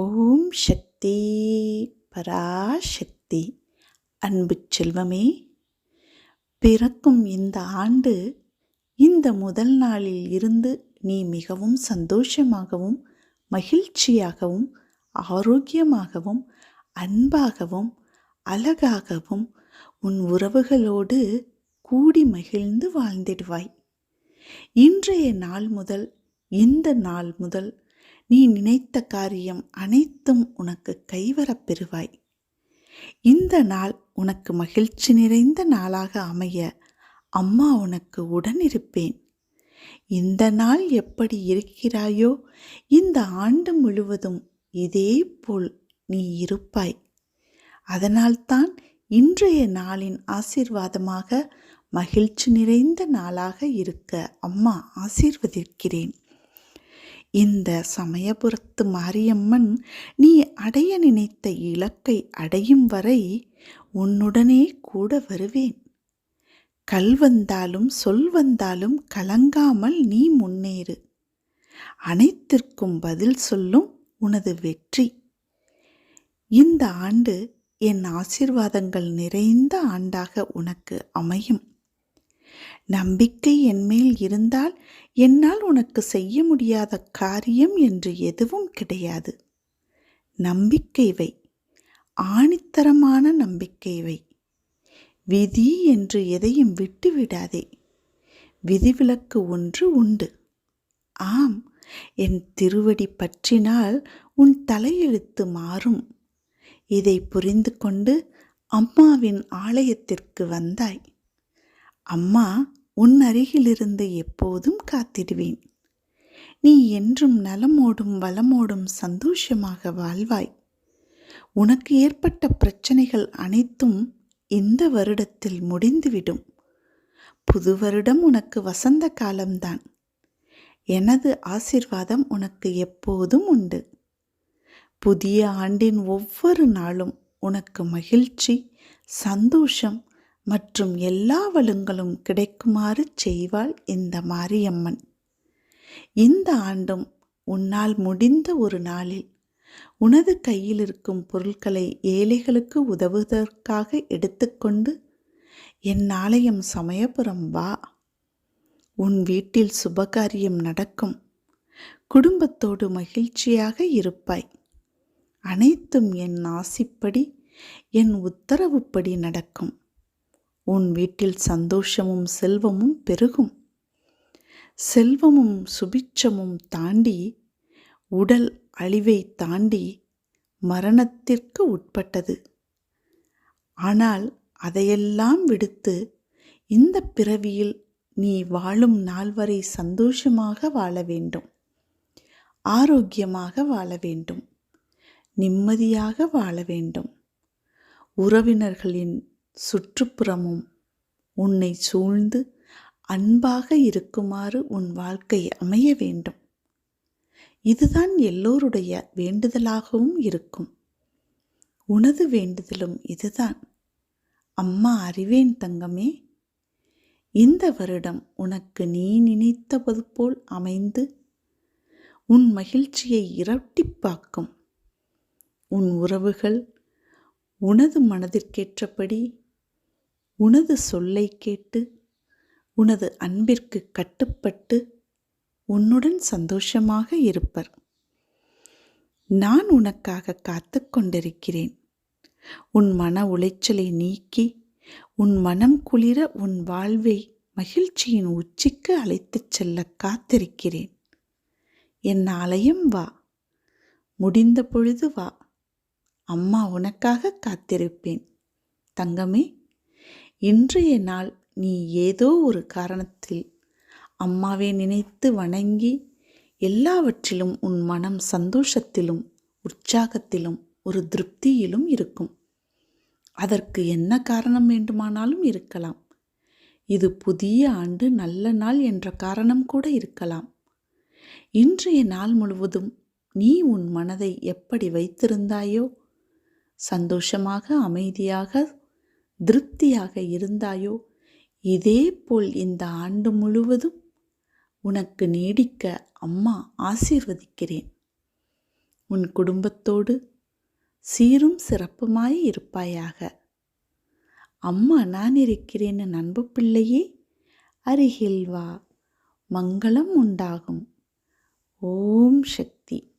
ஓம் சக்தி பராசக்தி. அன்பு செல்வமே பிறக்கும் இந்த ஆண்டு இந்த முதல் நாளில் இருந்து நீ மிகவும் சந்தோஷமாகவும் மகிழ்ச்சியாகவும் ஆரோக்கியமாகவும் அன்பாகவும் அழகாகவும் உன் உறவுகளோடு கூடி மகிழ்ந்து வாழ்ந்திடுவாய். இன்றைய நாள் முதல் இந்த நாள் முதல் நீ நினைத்த காரியம் அனைத்தும் உனக்கு கைவரப் பெறுவாய். இந்த நாள் உனக்கு மகிழ்ச்சி நிறைந்த நாளாக அமைய அம்மா உனக்கு உடன் இருப்பேன் இந்த நாள் எப்படி இருக்கிறாயோ இந்த ஆண்டு முழுவதும் இதே போல் நீ இருப்பாய். அதனால்தான் இன்றைய நாளின் ஆசீர்வாதமாக மகிழ்ச்சி நிறைந்த நாளாக இருக்க அம்மா ஆசீர்வதிக்கிறேன். இந்த சமயபுரத்து மாரியம்மன் நீ அடைய நினைத்த இலக்கை அடையும் வரை உன்னுடனே கூட வருவேன். கல் வந்தாலும் சொல் வந்தாலும் கலங்காமல் நீ முன்னேறு. அனைத்திற்கும் பதில் சொல்லும் உனது வெற்றி. இந்த ஆண்டு என் ஆசிர்வாதங்கள் நிறைந்த ஆண்டாக உனக்கு அமையும். நம்பிக்கை என்மேல் இருந்தால் என்னால் உனக்கு செய்ய முடியாத காரியம் என்று எதுவும் கிடையாது. நம்பிக்கை வை. ஆணித்தரமான நம்பிக்கை வை. விதி என்று எதையும் விட்டுவிடாதே விதிவிலக்கு ஒன்று உண்டு. ஆம் என் திருவடி பற்றினால் உன் தலையெழுத்து மாறும். இதை புரிந்து கொண்டு அம்மாவின் ஆலயத்திற்கு வந்தாய். அம்மா உன் அருகிலிருந்து எப்போதும் காத்திடுவேன். நீ என்றும் நலமோடும் வளமோடும் சந்தோஷமாக வாழ்வாய். உனக்கு ஏற்பட்ட பிரச்சனைகள் அனைத்தும் இந்த வருடத்தில் முடிந்துவிடும். புது வருடம் உனக்கு வசந்த காலம்தான். எனது ஆசிர்வாதம் உனக்கு எப்போதும் உண்டு. புதிய ஆண்டின் ஒவ்வொரு நாளும் உனக்கு மகிழ்ச்சி சந்தோஷம் மற்றும் எல்லா வளங்களும் கிடைக்குமாறு செய்வாள் இந்த மாரியம்மன். இந்த ஆண்டும் உன்னால் முடிந்த ஒரு நாளில் உனது கையில் இருக்கும் பொருட்களை ஏழைகளுக்கு உதவுவதற்காக எடுத்துக்கொண்டு என் ஆலயம் சமயபுரம் வா. உன் வீட்டில் சுபகாரியம் நடக்கும். குடும்பத்தோடு மகிழ்ச்சியாக இருப்பாய். அனைத்தும் என் ஆசிப்படி என் உத்தரவுப்படி நடக்கும். உன் வீட்டில் சந்தோஷமும் செல்வமும் பெருகும். செல்வமும் சுபிச்சமும் தாண்டி உடல் அழிவை தாண்டி மரணத்திற்கு உட்பட்டது. ஆனால் அதையெல்லாம் விடுத்து இந்த பிறவியில் நீ வாழும் நாள் வரை சந்தோஷமாக வாழ வேண்டும். ஆரோக்கியமாக வாழ வேண்டும். நிம்மதியாக வாழ வேண்டும். உறவினர்களின் சுற்றுப்புறமும் உன்னை சூழ்ந்து அன்பாக இருக்குமாறு உன் வாழ்க்கை அமைய வேண்டும். இதுதான் எல்லோருடைய வேண்டுதலாகவும் இருக்கும். உனது வேண்டுதலும் இதுதான். அம்மா அறிவேன் தங்கமே இந்த வருடம் உனக்கு நீ நினைத்தது போல் அமைந்து உன் மகிழ்ச்சியை இரட்டிப்பாக்கும். உன் உறவுகள் உனது மனதிற்கேற்றபடி உனது சொல்லை கேட்டு உனது அன்பிற்கு கட்டுப்பட்டு உன்னுடன் சந்தோஷமாக இருப்பர். நான் உனக்காக காத்து கொண்டிருக்கிறேன். உன் மன உளைச்சலை நீக்கி உன் மனம் குளிர உன் வாழ்வை மகிழ்ச்சியின் உச்சிக்கு அழைத்துச் செல்ல காத்திருக்கிறேன். என் ஆலயம் வா. முடிந்த பொழுது வா. அம்மா உனக்காக காத்திருப்பேன். தங்கமே இன்றைய நாள் நீ ஏதோ ஒரு காரணத்தில் அம்மாவை நினைத்து வணங்கி எல்லாவற்றிலும் உன் மனம் சந்தோஷத்திலும் உற்சாகத்திலும் ஒரு திருப்தியிலும் இருக்கும். அதற்கு என்ன காரணம் வேண்டுமானாலும் இருக்கலாம். இது புதிய ஆண்டு நல்ல நாள் என்ற காரணம் கூட இருக்கலாம். இன்றைய நாள் முழுவதும் நீ உன் மனதை எப்படி வைத்திருந்தாயோ சந்தோஷமாக அமைதியாக திருப்தியாக இருந்தாயோ? இதே போல் இந்த ஆண்டு முழுவதும் உனக்கு நீடிக்க அம்மா ஆசீர்வதிக்கிறேன். உன் குடும்பத்தோடு சீரும் சிறப்புமாய் இருப்பாயாக. அம்மா நான் இருக்கிறேன் நண்பு அன்பு பிள்ளையே அருகில் வா மங்களம் உண்டாகும். ஓம் சக்தி.